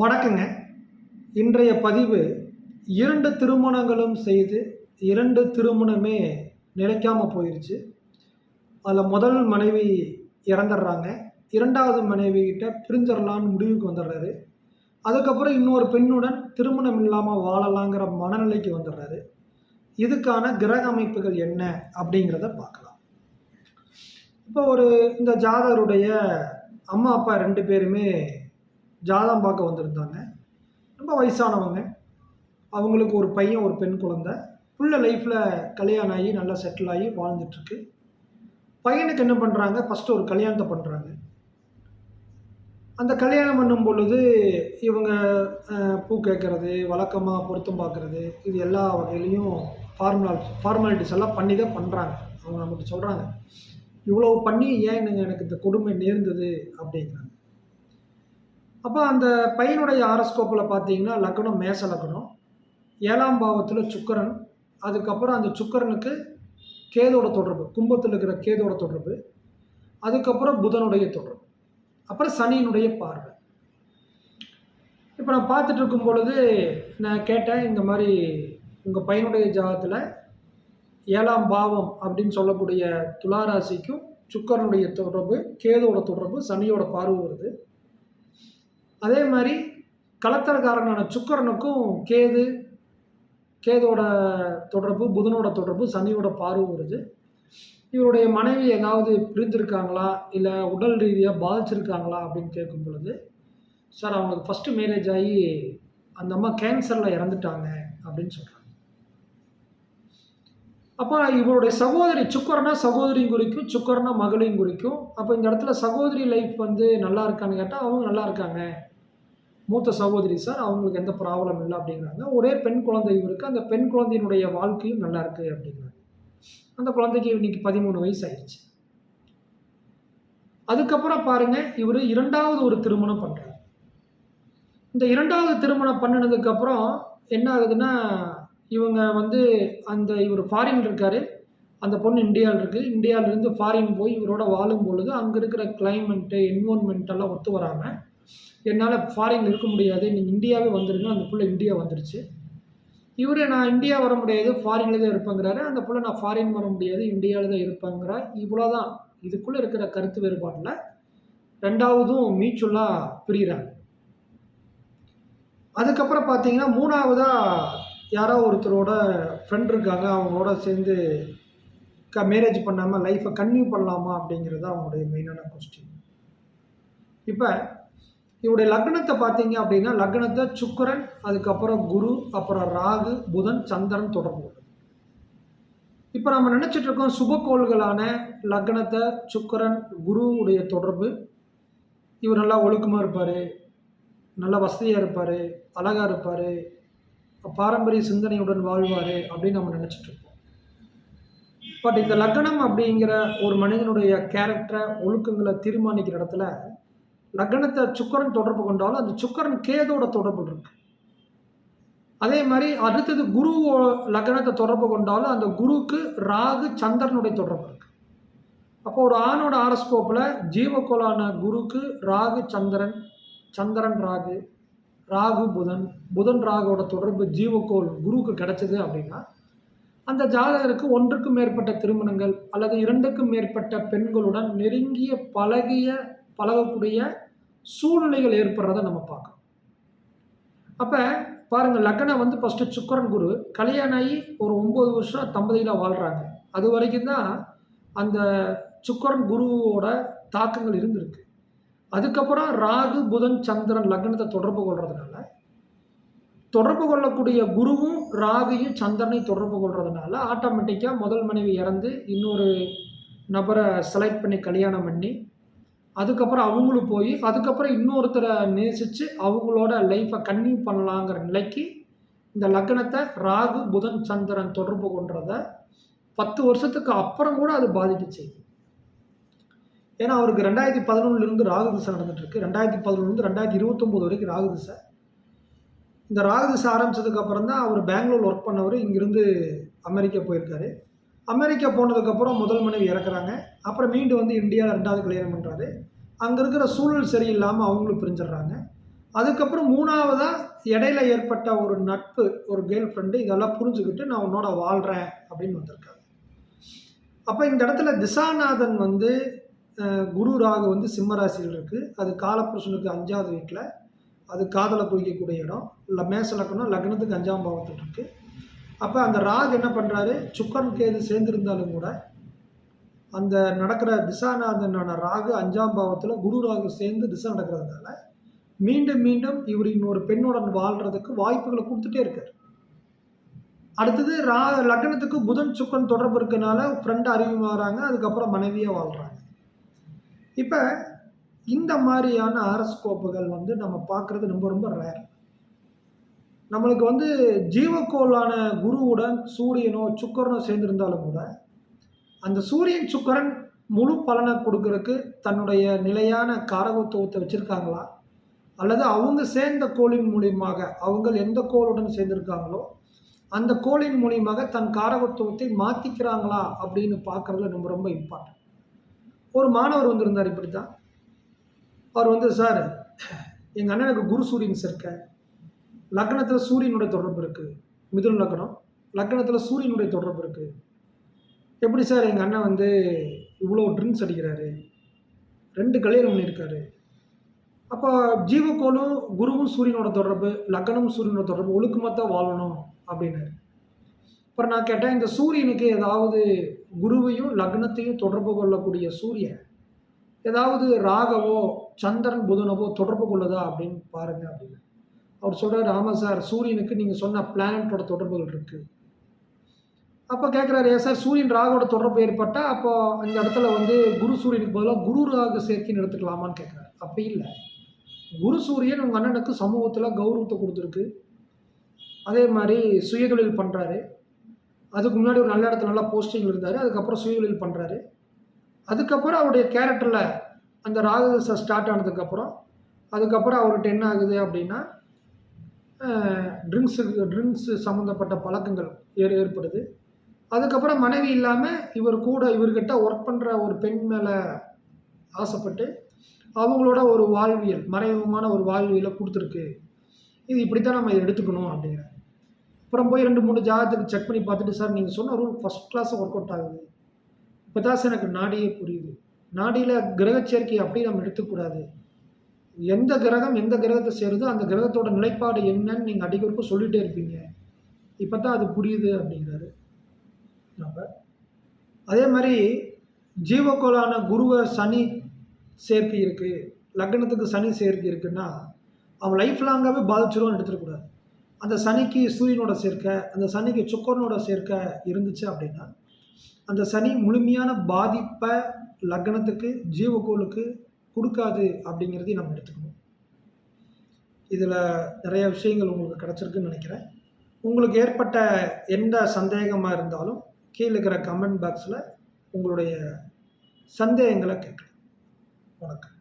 வணக்கங்க. இன்றைய பதிவு இரண்டு திருமணங்களும் செய்து இரண்டு திருமணமே நிலைக்காமல் போயிடுச்சு அதில் முதல் மனைவி இறந்துடுறாங்க. இரண்டாவது மனைவிகிட்ட பிரிஞ்சிடலான்னு முடிவுக்கு வந்துடுறாரு. அதுக்கப்புறம் இன்னொரு பெண்ணுடன் திருமணம் இல்லாமல் வாழலாங்கிற மனநிலைக்கு வந்துடுறாரு. இதுக்கான கிரக அமைப்புகள் என்ன அப்படிங்கிறத பார்க்கலாம். இப்போ ஒரு இந்த ஜாதகருடைய அம்மா அப்பா ரெண்டு பேருமே ஜாதகம் பார்க்க வந்திருந்தாங்க. ரொம்ப வயசானவங்க. அவங்களுக்கு ஒரு பையன் ஒரு பெண் குழந்தை. புள்ள லைஃப்பில் கல்யாணம் ஆகி நல்லா செட்டில் ஆகி வாழ்ந்துட்டுருக்கு. பையனுக்கு என்ன பண்ணுறாங்க ஃபஸ்ட்டு ஒரு கல்யாணத்தை பண்ணுறாங்க அந்த கல்யாணம் பண்ணும் பொழுது இவங்க பூ கேட்குறது வழக்கமாக பொருத்தம் பார்க்குறது இது எல்லா வகையிலையும் ஃபார்முலா ஃபார்மாலிட்டிஸ் எல்லாம் பண்ணி தான் பண்ணுறாங்க அவங்க நமக்கு சொல்கிறாங்க இவ்வளோ பண்ணி ஏன் எனக்கு எனக்கு இந்த கொடுமை நேர்ந்தது? அப்படிங்கிறாங்க. அப்போ அந்த பையனுடைய ஆரஸ்கோப்பில் பார்த்தீங்கன்னா லக்னம் மேச லக்னம் ஏழாம் பாவத்தில் சுக்கரன் அதுக்கப்புறம் அந்த சுக்கரனுக்கு கேதோட தொடர்பு கும்பத்தில் இருக்கிற கேதோட தொடர்பு அதுக்கப்புறம் புதனுடைய தொடர்பு அப்புறம் சனியினுடைய பார்வை. இப்போ நான் பார்த்துட்டு இருக்கும் பொழுது நான் கேட்டேன் இந்த மாதிரி உங்கள் பையனுடைய ஜாதத்தில் ஏழாம் பாவம் அப்படின்னு சொல்லக்கூடிய துளாராசிக்கும் சுக்கரனுடைய தொடர்பு கேதோட தொடர்பு சனியோட பார்வை வருது. அதே மாதிரி கலத்தரக்காரனான சுக்கரனுக்கும் கேது கேதோட தொடர்பு புதனோட தொடர்பு சனியோட பார்வை வருது. இவருடைய மனைவி ஏதாவது பிரிந்திருக்காங்களா? இல்லை உடல் ரீதியாக பாதிச்சிருக்காங்களா? அப்படின்னு கேட்கும் பொழுது சார் அவங்களுக்கு ஃபஸ்ட்டு மேரேஜ் ஆகி அந்த அம்மா கேன்சரில் இறந்துட்டாங்க அப்படின்னு சொல்கிறாங்க அப்போ இவருடைய சகோதரி சுக்கரனா சகோதரியும் குறிக்கும் சுக்கரனா மகளையும் குறிக்கும். அப்போ இந்த இடத்துல சகோதரி லைஃப் வந்து நல்லா இருக்கான்னு கேட்டால் அவங்க நல்லா இருக்காங்க. மூத்த சகோதரி சார் அவங்களுக்கு எந்த ப்ராப்ளம் இல்லை அப்படிங்கிறாங்க. ஒரே பெண் குழந்தை இவருக்கு அந்த பெண் குழந்தையினுடைய வாழ்க்கையும் நல்லா இருக்குது அப்படிங்கிறாங்க. அந்த குழந்தைக்கு இன்னைக்கு பதிமூணு வயசு ஆயிடுச்சு. அதுக்கப்புறம் பாருங்கள் இவர் இரண்டாவது ஒரு திருமணம் பண்ணுறாரு இந்த இரண்டாவது திருமணம் பண்ணினதுக்கப்புறம் என்ன ஆகுதுன்னா இவங்க வந்து அந்த இவர் ஃபாரின் இருக்கார். அந்த பொண்ணு இந்தியாவில் இருக்குது இந்தியாவிலேருந்து ஃபாரின் போய் இவரோட வாழும் பொழுது அங்கே இருக்கிற கிளைமேட்டு என்விரான்மெண்ட் எல்லாம் ஒத்து வராமல் என்னால் ஃபாரின் இருக்க முடியாது. நீங்கள் இந்தியாவே வந்துருங்க. அந்த புள்ள இந்தியா வந்துருச்சு. இவர் நான் இந்தியா வர முடியாது. ஃபாரினில் தான் இருப்பேங்கிறாரு. அந்த புள்ள நான் ஃபாரின் வர முடியாது. இந்தியாவில் தான் இவ்வளோ தான் இதுக்குள்ளே இருக்கிற கருத்து வேறுபாட்டில் ரெண்டாவதும் மீச்சுலாக பிரிகிறாங்க அதுக்கப்புறம் பார்த்தீங்கன்னா மூணாவதாக யாரோ ஒருத்தரோட ஃப்ரெண்ட் இருக்காங்க. அவங்களோட சேர்ந்து க மேரேஜ் பண்ணாமல் லைஃப்பை கன்டினியூ பண்ணலாமா அப்படிங்கிறது அவங்களுடைய மெயினான கொஸ்டின் இப்போ இவருடைய லக்னத்தை பார்த்தீங்க அப்படின்னா லக்னத்தை சுக்கிரன் அதுக்கப்புறம் குரு அப்புறம் ராகு புதன் சந்திரன் தொடர்பு கொள்ளுது இப்போ நம்ம நினச்சிட்டு இருக்கோம் சுபக்கோள்களான லக்னத்தை சுக்கரன் குருவுடைய தொடர்பு. இவர் நல்லா ஒழுக்கமாக இருப்பார் நல்ல வசதியாக இருப்பார் அழகாக இருப்பார் பாரம்பரிய சிந்தனையுடன் வாழ்வார் அப்படின்னு நம்ம நினச்சிட்டு இருக்கோம். பட் இந்த லக்னம் அப்படிங்கிற ஒரு மனிதனுடைய கேரக்டரை ஒழுக்கங்களை தீர்மானிக்கிற இடத்துல லக்னத்தை சுக்கரன் தொடர்பு கொண்டாலும் அந்த சுக்கரன் கேதோட தொடர்பு இருக்கு. அதே மாதிரி அடுத்தது குரு லக்னத்தை தொடர்பு கொண்டாலும் அந்த குருவுக்கு ராகு சந்திரனுடைய தொடர்பு இருக்கு. அப்போ ஒரு ஆணோட ஆரஸ்கோப்பில் ஜீவக்கோளான குருக்கு ராகு சந்திரன் சந்திரன் ராகு ராகு புதன் புதன் ராகுவோட தொடர்பு ஜீவக்கோள் குருவுக்கு கிடைச்சது அப்படின்னா அந்த ஜாதகருக்கு ஒன்றுக்கும் மேற்பட்ட திருமணங்கள் அல்லது இரண்டுக்கும் மேற்பட்ட பெண்களுடன் நெருங்கிய பழகிய பழகக்கூடிய சூழ்நிலைகள் ஏற்படுறத நம்ம பார்க்கணும். அப்போ பாருங்கள் லக்னம் வந்து ஃபஸ்ட்டு சுக்கரன் குரு. கல்யாணம் ஆகி ஒரு ஒம்பது வருஷம் தம்பதியில் வாழ்கிறாங்க அது வரைக்கும் தான் அந்த சுக்கரன் குருவோட தாக்கங்கள் இருந்திருக்கு. அதுக்கப்புறம் ராகு புதன் சந்திரன் லக்னத்தை தொடர்பு கொள்றதுனால தொடர்பு கொள்ளக்கூடிய குருவும் ராகியும் சந்திரனையும் தொடர்பு கொள்றதுனால ஆட்டோமேட்டிக்காக முதல் மனைவி இறந்து இன்னொரு நபரை செலக்ட் பண்ணி கல்யாணம் பண்ணி அதுக்கப்புறம் அவங்களும் போய் அதுக்கப்புறம் இன்னொருத்தரை நேசித்து அவங்களோட லைஃப்பை கன்னியூ பண்ணலாங்கிற நிலைக்கு இந்த லக்னத்தை ராகு புதன் சந்திரன் தொடர்பு கொண்டத பத்து வருஷத்துக்கு அப்புறம் கூட அது பாதிக்க செய்யுது ஏன்னா அவருக்கு ரெண்டாயிரத்தி பதினொன்றுலேருந்து ராகு திசை நடந்துட்டுருக்கு. ரெண்டாயிரத்தி பதினொன்றுலேருந்து ரெண்டாயிரத்தி இருபத்தொம்போது வரைக்கும் ராகு திசை. இந்த ராகு திசை ஆரம்பித்ததுக்கப்புறம் தான் அவர் பெங்களூர் ஒர்க் பண்ணவர் இங்கிருந்து அமெரிக்கா போயிருக்காரு. அமெரிக்கா போனதுக்கப்புறம் முதல் மனைவி இறக்குறாங்க. அப்புறம் மீண்டும் வந்து இந்தியாவில் ரெண்டாவது கல்யாணம் பண்ணுறாரு அங்கே இருக்கிற சூழல் சரியில்லாமல் அவங்களும் பிரிஞ்சிடுறாங்க. அதுக்கப்புறம் மூணாவதாக இடையில ஏற்பட்ட ஒரு நட்பு ஒரு கேர்ள் ஃப்ரெண்டு இதெல்லாம் புரிஞ்சுக்கிட்டு நான் உன்னோட வாழ்கிறேன் அப்படின்னு வந்திருக்காங்க. அப்போ இந்த இடத்துல திசாநாதன் வந்து குரு ராகு வந்து சிம்மராசியில் இருக்குது அது காலப்புருஷனுக்கு அஞ்சாவது வீட்டில் அது காதலை குறிக்கக்கூடிய இடம். இல்லை மேச லக்கணம் லக்னத்துக்கு அஞ்சாம் பாவத்தில் இருக்குது அப்போ அந்த ராகு என்ன பண்ணுறாரு சுக்கன் கேது சேர்ந்திருந்தாலும் கூட அந்த நடக்கிற திசாநாதனான ராகு அஞ்சாம் பாவத்தில் குரு ராகு சேர்ந்து திசை நடக்கிறதுனால மீண்டும் மீண்டும் இவர் இன்னொரு பெண்ணுடன் வாழ்கிறதுக்கு வாய்ப்புகளை கொடுத்துட்டே இருக்கார். அடுத்தது ரா லக்னத்துக்கு புதன் சுக்கன் தொடர்பு இருக்கனால ஃப்ரெண்டு அறிமுகமாகறாங்க அதுக்கப்புறம் மனைவியாக வாழ்கிறாங்க இப்போ இந்த மாதிரியான ஆரஸ்கோப்புகள் வந்து நம்ம பார்க்குறது ரொம்ப ரொம்ப ரேர் நம்மளுக்கு வந்து ஜீவக்கோளான குருவுடன் சூரியனோ சுக்கரனோ சேர்ந்திருந்தாலும் கூட அந்த சூரியன் சுக்கரன் முழு பலனை கொடுக்கறதுக்கு தன்னுடைய நிலையான காரகத்துவத்தை வச்சுருக்காங்களா? அல்லது அவங்க சேர்ந்த கோளின் மூலியமாக அவங்க எந்த கோளுடன் சேர்ந்திருக்காங்களோ அந்த கோளின் மூலியமாக தன் காரகத்துவத்தை மாற்றிக்கிறாங்களா அப்படின்னு பார்க்குறதுல ரொம்ப ரொம்ப இம்பார்ட்டன்ட் ஒரு மாணவர் வந்திருந்தார் இப்படி தான் அவர் வந்து சார் எங்கள் அண்ணனுக்கு குரு சூரியன்ஸ் சேர்க்க லக்னத்தில் சூரியனுடைய தொடர்பு இருக்குது மிதுன லக்னம் லக்னத்தில் சூரியனுடைய தொடர்பு இருக்குது எப்படி சார் எங்கள் அண்ணன் வந்து இவ்வளோ ட்ரிங்க்ஸ் அடிக்கிறாரு? ரெண்டு கல்யாணம் பண்ணியிருக்காரு. அப்போ ஜீவக்கோளும் குருவும் சூரியனோட தொடர்பு லக்னமும் சூரியனோட தொடர்பு ஒழுக்கமாக தான் வாழணும் அப்படின்னாரு. அப்புறம் நான் கேட்டேன் இந்த சூரியனுக்கு ஏதாவது குருவையும் லக்னத்தையும் தொடர்பு கொள்ளக்கூடிய சூரியன் ஏதாவது ராகவோ சந்திரன் புதனவோ தொடர்பு கொள்ளுதா அப்படின்னு பாருங்க அப்படின்னு. அவர் சொல்றாரு ஆமாம் சார் சூரியனுக்கு நீங்கள் சொன்ன பிளானட்டோட தொடர்புகள் இருக்குது அப்போ கேட்குறாரு ஏன் சார் சூரியன் ராகோட தொடர்பு ஏற்பட்டால் அப்போ அந்த இடத்துல வந்து குரு சூரியனுக்கு பதிலாக குரு ராக சேர்க்கைன்னு எடுத்துக்கலாமான்னு கேட்குறாரு அப்படி இல்லை. குரு சூரியன் உங்கள் அண்ணனுக்கு சமூகத்தில் கௌரவத்தை கொடுத்துருக்கு. அதே மாதிரி சுயதொழில் பண்ணுறாரு அதுக்கு முன்னாடி ஒரு நல்ல இடத்துல நல்லா போஸ்டிங் இருந்தார் அதுக்கப்புறம் சுயதொழில் பண்ணுறாரு அதுக்கப்புறம் அவருடைய கேரக்டரில் அந்த ராகு ஸ்டார்ட் ஆனதுக்கப்புறம் அதுக்கப்புறம் அவர்கிட்ட என்ன ஆகுது அப்படின்னா ட்ரிங்க்ஸு ட்ரிங்க்ஸு சம்மந்தப்பட்ட பழக்கங்கள் ஏற் ஏற்படுது. அதுக்கப்புறம் மனைவி இல்லாமல் இவர் கூட இவர்கிட்ட ஒர்க் பண்ணுற ஒரு பெண் மேலே ஆசைப்பட்டு அவங்களோட ஒரு வாழ்வியல் மறைமுகமான ஒரு வாழ்வியலை கொடுத்துருக்கு. இது இப்படி தான் நம்ம இதை எடுத்துக்கணும் அப்படிங்கிற. அப்புறம் போய் ரெண்டு மூணு ஜாதகத்துக்கு செக் பண்ணி பார்த்துட்டு சார் நீங்கள் சொன்ன rule first class work out ஆகுது. இப்போ தான் சார் எனக்கு நாடியே புரியுது. நாடியில் கிரக சேர்க்கை அப்படி நம்ம எடுத்துக்கூடாது எந்த கிரகம் எந்த கிரகத்தை சேருதோ அந்த கிரகத்தோட நிலைப்பாடு என்னன்னு நீங்கள் அடிக்கடிக்கும் சொல்லிகிட்டே இருப்பீங்க. இப்போ தான் அது புரியுது அப்படிங்கிறாரு. நம்ம அதே மாதிரி ஜீவக்கோளான குருவை சனி சேர்க்கை இருக்குது லக்னத்துக்கு சனி சேர்க்கை இருக்குன்னா அவன் லைஃப் லாங்காகவே பாதிச்சிருவான்னு எடுத்துடக்கூடாது அந்த சனிக்கு சூரியனோட சேர்க்கை அந்த சனிக்கு சுக்கரனோட சேர்க்கை இருந்துச்சு அப்படின்னா அந்த சனி முழுமையான பாதிப்பை லக்னத்துக்கு ஜீவக்கோளுக்கு கொடுக்காது அப்படிங்கிறதையும் நம்ம எடுத்துக்கணும். இதில் நிறைய விஷயங்கள் உங்களுக்கு கிடச்சிருக்குன்னு நினைக்கிறேன். உங்களுக்கு ஏற்பட்ட எந்த சந்தேகமாக இருந்தாலும் கீழே இருக்கிற கமெண்ட் பாக்ஸில் உங்களுடைய சந்தேகங்களை கேட்கலாம். வணக்கம்.